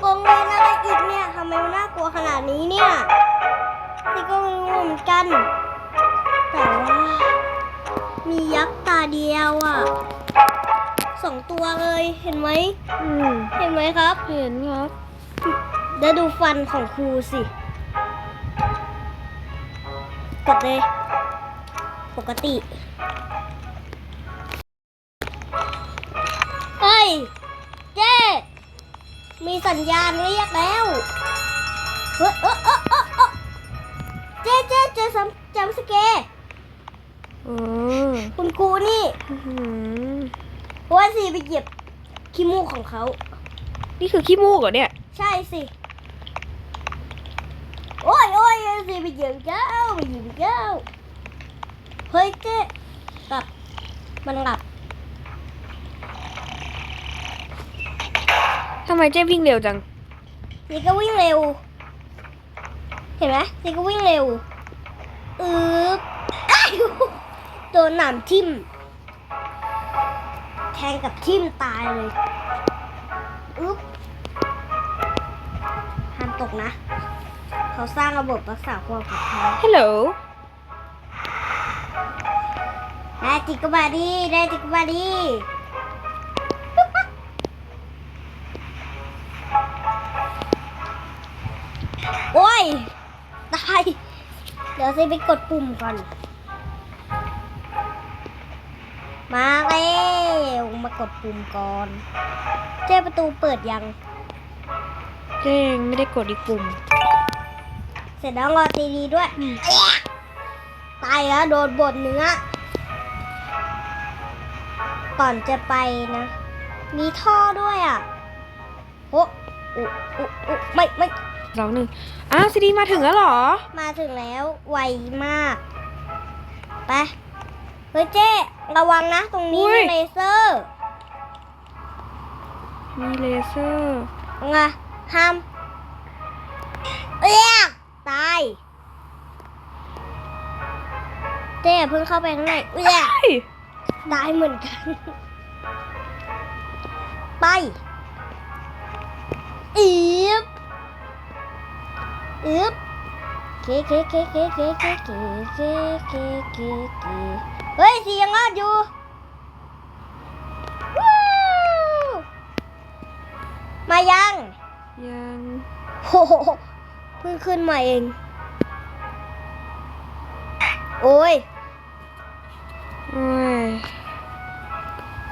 โรงเรียนอะไรอีกเนี่ยทำไมมันน่ากลัวขนาดนี้เนี่ยนี่ก็ไม่รู้เหมือนกัน แต่ว่ามียักษ์ตาเดียวอะสองตัวเลยเห็นไหมอืมเห็นไหมครับ เห็นครับ แล้วดูฟันของครูสิ กดเลย ปกติ เฮ้ยเจ๊ มีสัญญาณเรียกแล้วเฮ้ยเออเออเออเออเจ๊เจ๊เจอจำจำสเกร์อืมคุณครูนี่อื้อหือเพราะว่าสีไปเหยียบขี้มูกของเขา นี่คือขี้มูกเหรอเนี่ย ใช่สิ โอ้ยโอ้ยสิไปเหยียบเจ้าไปเหยียบเจ้าเฮ้ยเจ๊กลับ มันกลับ ทำไมเจ๊วิ่งเร็วจังนี่ก็วิ่งเร็ว เห็นไหมนี่ก็วิ่งเร็วอืบอ้าวโดนหนามทิ่ม แทงกับทิ่มตายเลยอึ๊บห้ามตกนะ เขาสร้างระบบรักษาความปลอดภัยฮัลโหลได้จิกก็มาดีได้จิกก็มาดี ซิไปกดปุ่มก่อน มาแล้วมากดปุ่มก่อน เจ้ประตูเปิดยัง เจ๊ยังไม่ได้กดอีกปุ่ม เสร็จแล้วรอซีดีด้วยเอ๊ะตายแล้วโดนบดเนื้อ ก่อนจะไปนะ มีท่อด้วยอะโอ้อุอุอุไม่ไม่ สองหนึ่งอ้าวซีดีมาถึงแล้วเหรอ มาถึงแล้วไวมากไปเฮ้ยเจ๊ระวังนะตรงนี้อุ๊ยมีเลเซอร์มีเลเซอร์ ไงห้ามเอียกตายเจ๊อย่าเพิ่งเข้าไปข้างในเอียกเฮ้ยตายเหมือนกัน ไป อีบ อีบเก๋เก๋เก๋เก๋เก๋เก๋เก๋เก๋เก๋เก๋เก๋เฮ้ยสียังรอดอยู่วู้มายังยังโอ้โหเพิ่งขึ้นมาเอง โอ้ยโอ้ย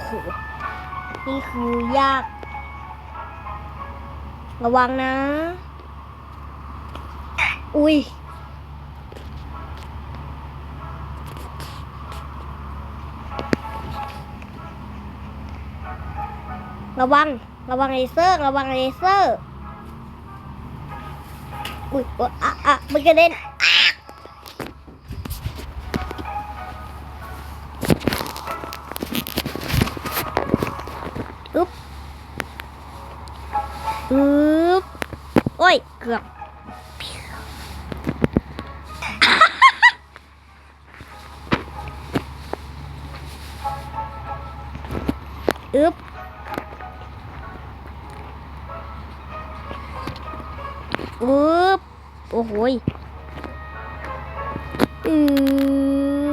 โหนี่คือยาก ระวังนะ อุ้ยระวัง ระวังเลเซอร์ ระวังเลเซอร์ อุ้ยอุ๊ยอะอะมันกระเด็นอะอึ๊บอึ๊บโอ้ย เกือบ ยอื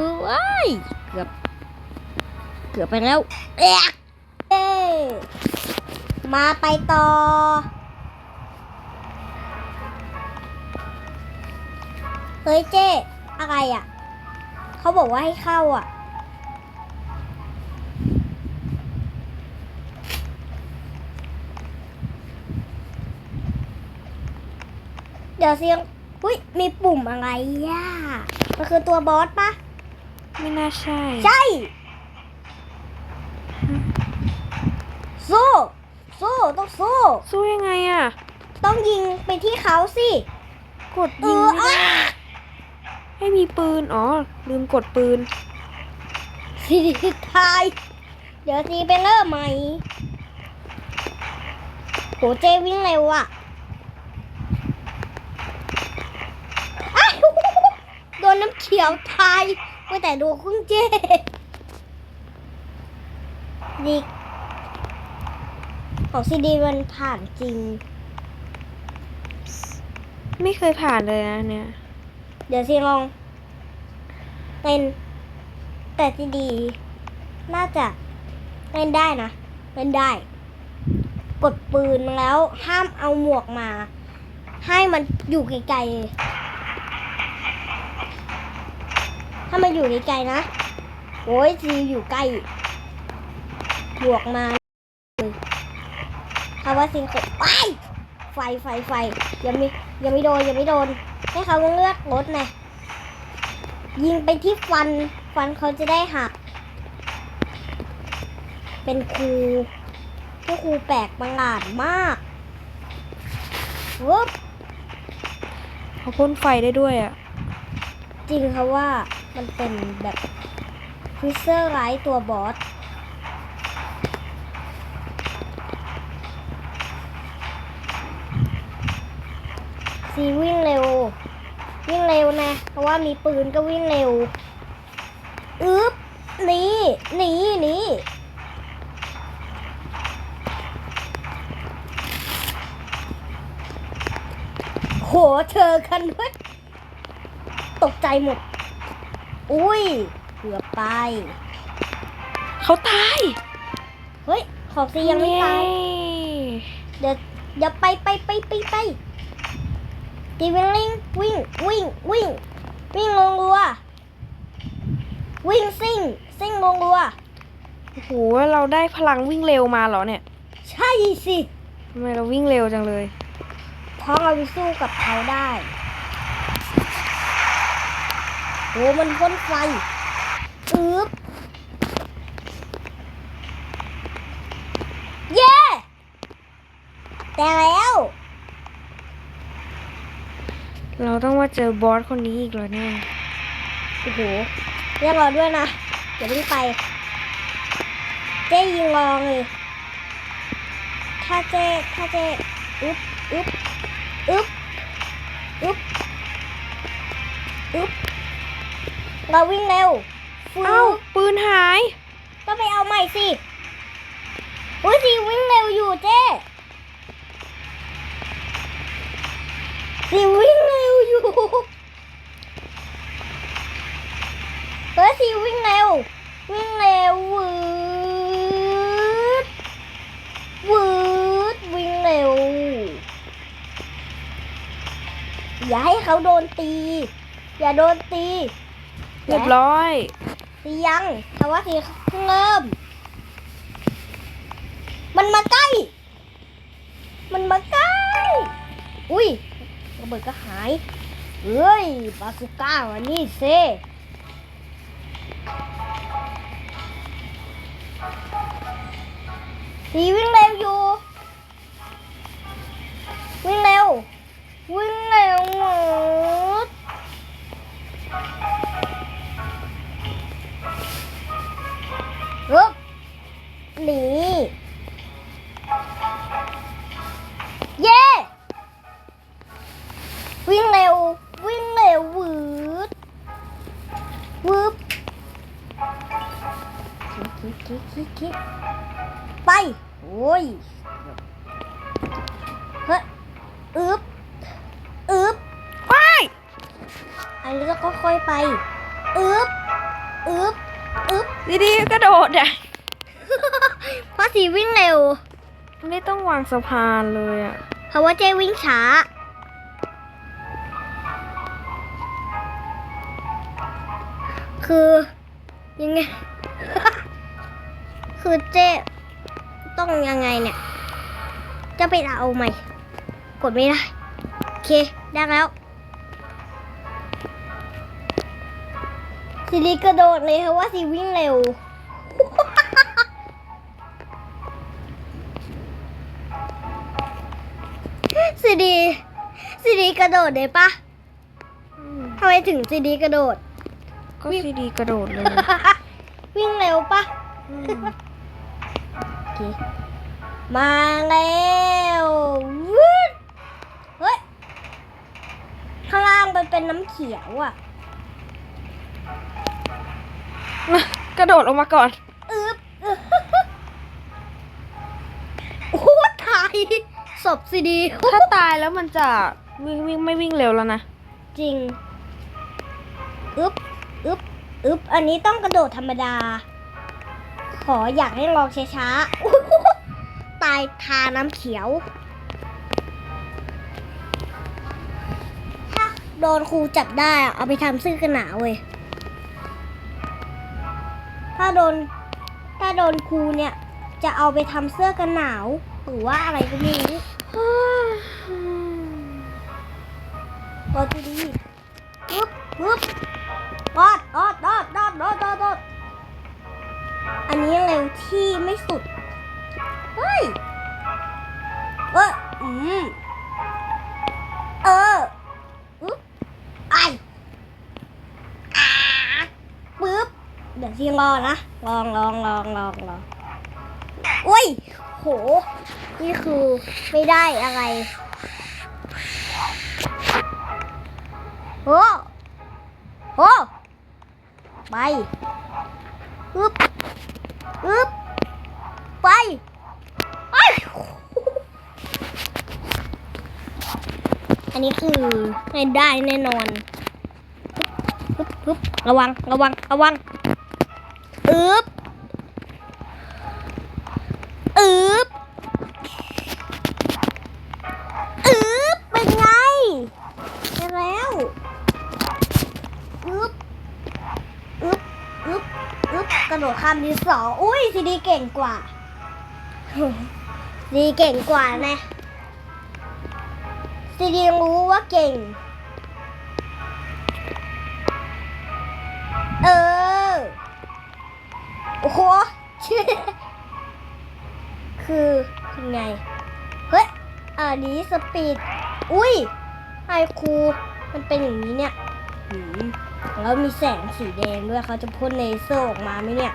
อว้ายเกือบ เกือบไปแล้วเอ๊ะมาไปต่อ เฮ้ยเจ๊อะไรอะ เขาบอกว่าให้เข้าอะ เดี๋ยวเสียง อุ้ยมีปุ่มอะไรย่ามันคือตัวบอสปะไม่น่าใช่ ใช่สู้สู้ต้องสู้สู้ยังไงอะต้องยิงไปที่เขาสิกดเอยิงอไม่อะได้ให้มีปืนอ๋อลืมกดปืน สีทาย เดี๋ยวสีไปเริ่มใหม่โหเจวิ่งเร็วอะอ้าวโด นน้ำเขียวทายว่าแต่ดูคุณเจดิกของซีดีมันผ่านจริง ไม่เคยผ่านเลยนะเนี่ย เดี๋ยวซีลองเป็นแต่ซีดี น่าจะเล่นได้นะเล่นได้ กดปืนแล้วห้ามเอาหมวกมา ให้มันอยู่ไกลๆเลย ถ้ามันอยู่ไกลๆนะ โอ้ยซีอยู่ใกล้บวกมาเลยถ้าว่าซีกดไปไฟไฟไฟยังไม่ยังไม่โดนยังไม่โดน ให้เขาเลือกรถไงยิงไปที่ฟัน ฟันเขาจะได้หัก เป็นครูที่ครูแปลกประหลาดมากวุ๊บเขาพ่นไฟได้ด้วยอะ จริงเขาว่า มันเป็นแบบฟิเซอร์ไรตัวบอสซีวิ่งเร็ว วิ่งเร็วนะ เพราะว่ามีปืนก็วิ่งเร็วอึ๊บหนีหนีหนีโหเธอกันด้วยตกใจหมด อุ้ยเกือบไป เขาตายเฮ้ย ขอบซียังไม่ตายเเดี๋ยวเดี๋ยวไปไปไปไปไปตีวิ่งลิงวิ่งวิ่งวิ่งวิ่งลงรัว วิ่งซิ่งซิ่งลงรัวโอ้โหเราได้พลังวิ่งเร็วมาเหรอเนี่ย ใช่สิทำไมเราวิ่งเร็วจังเลย เพราะเราไปสู้กับเขาได้ โหมันพ่นไฟอึ๊บเย้แต่แล้ว เราต้องมาเจอบอสคนนี้อีกแล้วเนี่ยโอ้โหเรียกเราด้วยนะอย่าเพิ่งไป เจ๊ยิงลองเลยถ้าเจ๊ถ้าเจ๊อึ๊บอึ๊บอึ๊บอึ๊บอึ๊บ เราวิ่งเร็วฟูเอ้าปืนหาย ก็ไปเอาใหม่สิอุ้ยสีวิ่งเร็วอยู่เจ๊สีวิ่งเร็วอยู่เฮ้ยสีวิ่งเร็ว วิ่งเร็ววืดวืดวิ่งเร็ว อย่าให้เขาโดนตี อย่าโดนตี เรียบร้อยตียังแต่ว่าสีเพิ่งเริ่ม มันมาใกล้ มันมาใกล้ อุ้ยระเบิดก็หายเฮ้ยบาสุก้าวันนี้เซสีวิ่งเร็วอยู่วิ่ง วืบคิกคิกคิกคิกไป โอ้ยเฮ้ยอึบอึบไปอันนี้ก็ค่อยๆไปอึบอึบอึบดีๆกระโดดอะเพราะสีวิ่งเร็ว ไม่ต้องวางสะพานเลยอะเพราะว่าเจวิ่งช้า คือยังไง คือเจ๊ต้องยังไงเนี่ย จะไปเอาใหม่กดไม่ได้ โอเค ได้แล้วซีรีกระโดดเลยเพราะว่าซีวิ่งเร็ว ซีดีซีดีกระโดดได้ปะทำไมถึงซีดีกระโดด ก็ซีดีกระโดดเลยวิ่งเร็วปะอืมโอเคมาแล้ววืดเฮ้ย ข้างล่างมันเป็นน้ำเขียวอะ กระโดดลงมาก่อนอึ๊บอึ๊บโอ้โหศพซีดี ถ้าตายแล้วมันจะวิ่งวิ่งไม่วิ่งเร็วแล้วนะ จริง อึ๊บ อึ๊บอึ๊บอันนี้ต้องกระโดดธรรมดา ขออยากให้ลองช้าๆอู้หูตายทาน้ำเขียว ถ้าโดนครูจับได้อะเอาไปทำเสื้อกันหนาวเว้ย ถ้าโดนถ้าโดนครูเนี่ย จะเอาไปทำเสื้อกันหนาว หรือว่าอะไรก็ไม่รู้โอทีดีปึ๊บปึ๊บ ลองลองลองลองลองอุ้ย โห นี่คือไม่ได้อะไรโอ้โหไปอึ๊บอึ๊บไปไปอันนี้คือไม่ได้แน่นอนอึ๊บอึ๊บระวัง ระวัง ระวัง อึ๊บอึ๊บอึ๊บเป็นไงได้แล้วอึ๊บอึ๊บอึ๊บอึ๊บกระโดดข้ามดินสออุ้ยซีดีเก่งกว่าซีดีเก่งกว่านะซีดีรู้ว่าเก่ง ยังไง เฮ้ย อันนี้สปีด อุ้ยไอครู มันเป็นอย่างนี้เนี่ยหืมแล้วมีแสงสีแดงด้วยเขาจะพ่นเลเซอร์ออกมาไหมเนี่ย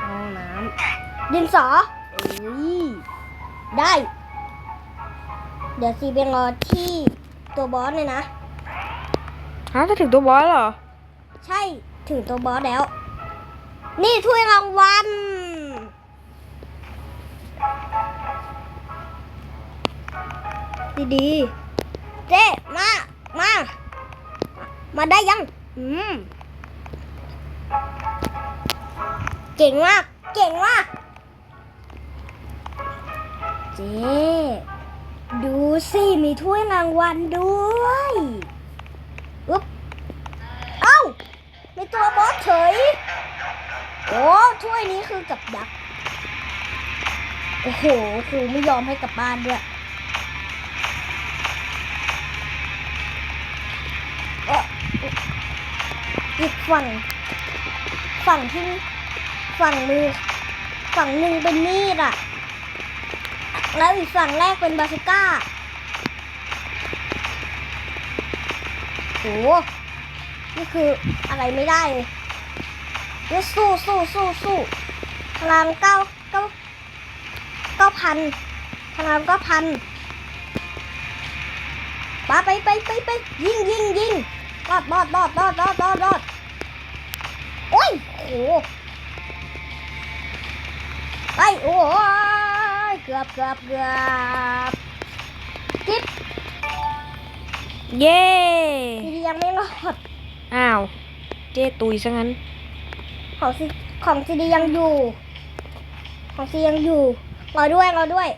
ห้องน้ำดินสอเอ้ยได้ เดี๋ยวซีเบงรอที่ตัวบอสเลยนะฮะจะถึงตัวบอสเหรอ ใช่ถึงตัวบอสแล้ว นี่ถ้วยรางวัล ดีๆ เจ๊มา มา มาได้ยัง อืม เก่งมาก เก่งมาก เจ๊ดูสิ มีถ้วยรางวัลด้วยอุ๊บเอ้า มีตัวบอสเฉย โอ้ ถ้วยนี้คือกับดัก โอ้โหครูไม่ยอมให้กลับบ้านด้วย อีกฝั่ง ฝั่งที่ฝั่งมือ ฝั่งหนึ่งเป็นมีดอะแล้วอีกฝั่งแรกเป็นบาซูก้าโอ้นี่คืออะไรไม่ได้เลยนี่สู้สู้สู้สู้พลังเก้าเก้าเก้าพันพลังเก้าพันปาไปไปไปไปยิงยิงยิงรอดรอดรอดรอดรอดรอดรอด โอ้ยโอ้ไปโอ้ยเกือบเกือบเกือบจิ๊บเย้ทีเดียังไม่รอดอ้าว เจ้ตุยซะงั้น ของซีของซีดียังอยู่ ของซียังอยู่รอด้วยรอด้วย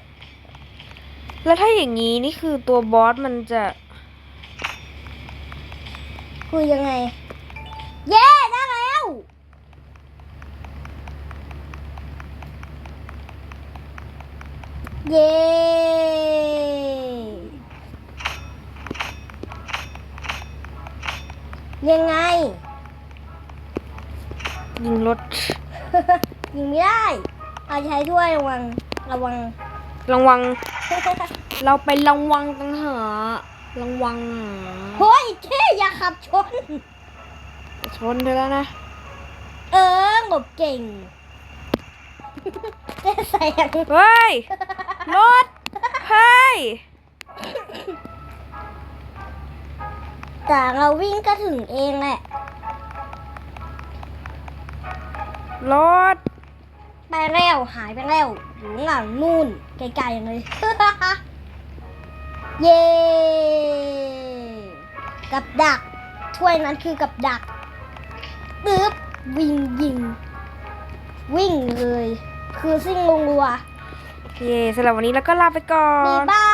แล้วถ้าอย่างนี้นี่คือตัวบอสมันจะ คือยังไง เย้ได้แล้ว เย้ยังไง ยิงรถ ยิงไม่ได้เราใช้ด้วยระวัง ระวัง ระวัง เราไประวังกันเหรอระวังเหรอเฮ้ยเท่อย่าขับชน ชนไปแล้วนะ เออหลบเก่ง เจ๊แสงเฮ้ยรถเฮ้ยแต่เราวิ่งก็ถึงเองแหละรถไปไปแล้วหายไปแล้วอยู่ข้างหลังนู่นไกลๆเลย เย้กับดักถ้วยนั้นคือกับดักปึ๊บวิ่งยิง วิ่งเลย คือซิ่งลงรัว โอเคสำหรับวันนี้เราก็ลาไปก่อบ๊ายนบาย